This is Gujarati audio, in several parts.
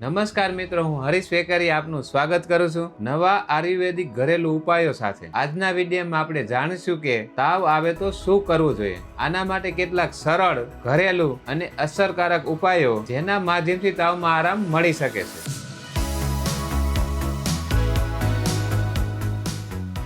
નમસ્કાર મિત્રો, હું હરીશ વેકરી આપનું સ્વાગત કરું છું નવા આયુર્વેદિક ઘરેલું ઉપાયો સાથે. આજના વિડીયોમાં આપણે જાણીશું કે તાવ આવે તો શું કરવું જોઈએ? આના માટે કેટલાક સરળ, ઘરેલું અને અસરકારક ઉપાયો જેના માધ્યમથી તાવમાં આરામ મળી શકે છે.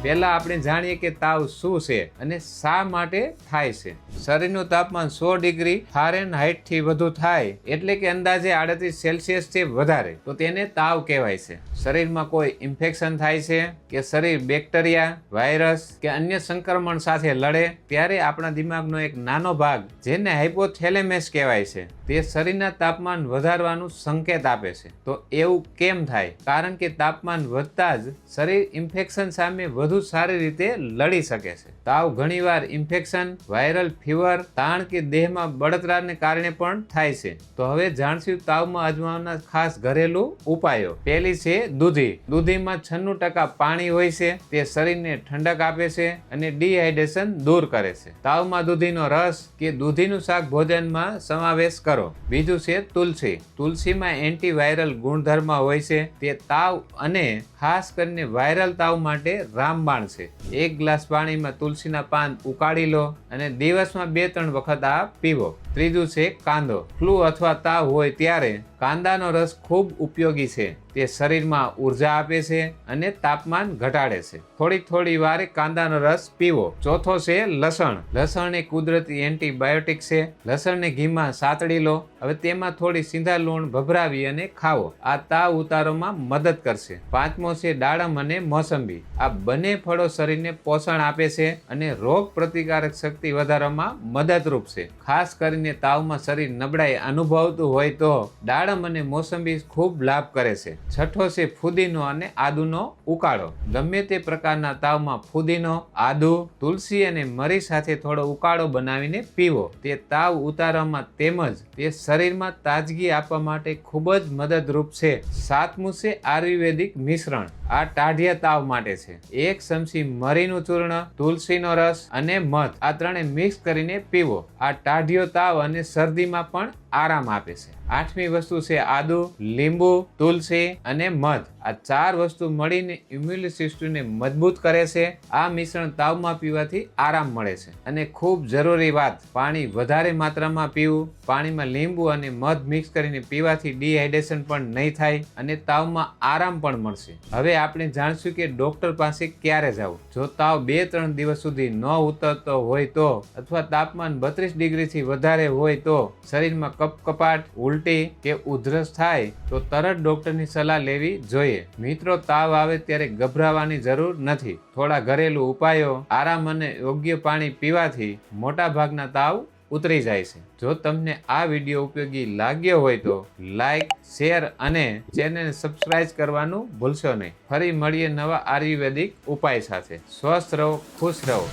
પહેલા આપણે જાણીએ કે તાવ શું છે અને શા માટે થાય છે. શરીરનું તાપમાન સો ડિગ્રી ફારેનહાઇટથી વધુ થાય એટલે કે અંદાજે આડત્રીસ સેલ્સિયસથી વધારે. તો તેને તાવ કહેવાય છે. શરીરમાં કોઈ ઇન્ફેક્શન થાય છે કે શરીર બેક્ટેરિયા, વાયરસ કે અન્ય સંક્રમણ સાથે લડે, ત્યારે આપણા દિમાગનો એક નાનો ભાગ, જેને હાઇપોથેલેમેસ કહેવાય છે, તે શરીરના તાપમાન વધારવાનું સંકેત આપે છે. તો એવું કેમ થાય? કારણ કે તાપમાન વધતા જ શરીર ઇન્ફેક્શન સામે વધુ સારી રીતે લડી શકે છે. તાવ ઘણીવાર ઇન્ફેક્શન વાયરલ ફીવર તાણ કે દેહમાં બળતરાને કારણે પણ થાય છે. તો હવે જાણશું તાવમાં અજમાવના ખાસ ઘરેલું ઉપાયો. પહેલી છે દૂધી. દૂધીમાં છન્નું ટકા પાણી હોય છે, તે શરીરને ઠંડક આપે છે અને ડિહાઇડ્રેશન દૂર કરે છે. તાવમાં દૂધીનો રસ કે દૂધીનું શાક ભોજનમાં સમાવેશ કરો. બીજું છે તુલસી. તુલસીમાં એન્ટીવાયરલ ગુણધર્મ હોય છે, તે તાવ અને ખાસ કરીને વાયરલ તાવ માટે રામબાણ છે. એક ગ્લાસ પાણીમાં તુલસીના પાન ઉકાળી લો અને દિવસમાં બે ત્રણ વખત આ પીવો. ત્રીજું છે કાંદો. ફ્લૂ અથવા તાવ હોય ત્યારે કાંદાનો રસ ખૂબ ઉપયોગી છે. તે શરીરમાં ઊર્જા આપે છે અને તાપમાન ઘટાડે છે. થોડી થોડી વારે કાંદાનો રસ પીવો. ચોથો છે લસણ. લસણ એ કુદરતી એન્ટીબાયોટિક છે. લસણને ઘીમાં સાતડી લો. હવે તેમાં થોડી સીધા લૂણ ભભરાવી અને ખાવો. આ તાવ ઉતારોમાં મદદ કરશે. પાંચમો છે દાડમ અને મોસંબી. આ બંને ફળો શરીરને પોષણ આપે છે અને રોગ પ્રતિકારક શક્તિ વધારવામાં મદદરૂપ છે. ખાસ કરીને તાવમાં શરીર નબળાઈ અનુભવતું હોય તો દાડમ અને મોસંબી ખૂબ લાભ કરે છે. છઠ્ઠો છે ફુદીનો અને આદુનો ઉકાળો. ગમે તે પ્રકારના તાવમાં ફુદીનો, આદુ, તુલસી અને મરી સાથે થોડો ઉકાળો બનાવીને પીવો. તે તાવ ઉતારવામાં તેમજ તે શરીરમાં તાજગી આપવા માટે ખૂબ જ મદદરૂપ છે. સાતમું છે આયુર્વેદિક મિશ્રણ. આ ટાઢિયા તાવ માટે છે. એક ચમચી મરીનું ચૂર્ણ, તુલસીનો રસ અને મધ આ ત્રણે મિક્સ કરીને પીવો. આ ટાઢિયો તાવ અને શરદીમાં પણ આરામ આપે છે. આઠમી વસ્તુ છે આદુ, લીંબુ, તુલસી અને મધ. આ ચાર વસ્તુ મળીને ઇમ્યુન સિસ્ટમને મજબૂત કરે છે. આ મિશ્રણ તાવમાં પીવાથી આરામ મળે છે. અને ખૂબ જરૂરી વાત, પાણી વધારે માત્રામાં પીવું. પાણીમાં લીંબુ અને મધ મિક્સ કરીને પીવાથી ડિહાઇડ્રેશન પણ નહીં થાય અને તાવમાં આરામ પણ મળશે. હવે આપણે જાણશું કે ડોક્ટર પાસે ક્યારે જવું. જો તાવ બે ત્રણ દિવસ સુધી ન ઉતરતો હોય તો અથવા તાપમાન બત્રીસ ડિગ્રીથી વધારે હોય તો શરીરમાં કપ કપાટ, ઉલટી કે ઉધરસ થાય તો તરત ડોક્ટરની સલાહ લેવી જોઈએ. મિત્રો, તાવ આવે ત્યારે ગભરાવાની જરૂર નથી. થોડા ઘરેલું ઉપાયો, આરામ અને યોગ્ય પાણી પીવાથી મોટા ભાગના તાવ ઉતરી જાય છે. જો તમને આ વીડિયો ઉપયોગી લાગ્યો હોય તો લાઈક, શેર અને ચેનલ સબસ્ક્રાઇબ કરવાનું ભૂલશો નહીં. ફરી મળીએ નવા આયુર્વેદિક ઉપાય સાથે. સ્વસ્થ રહો, ખુશ રહો.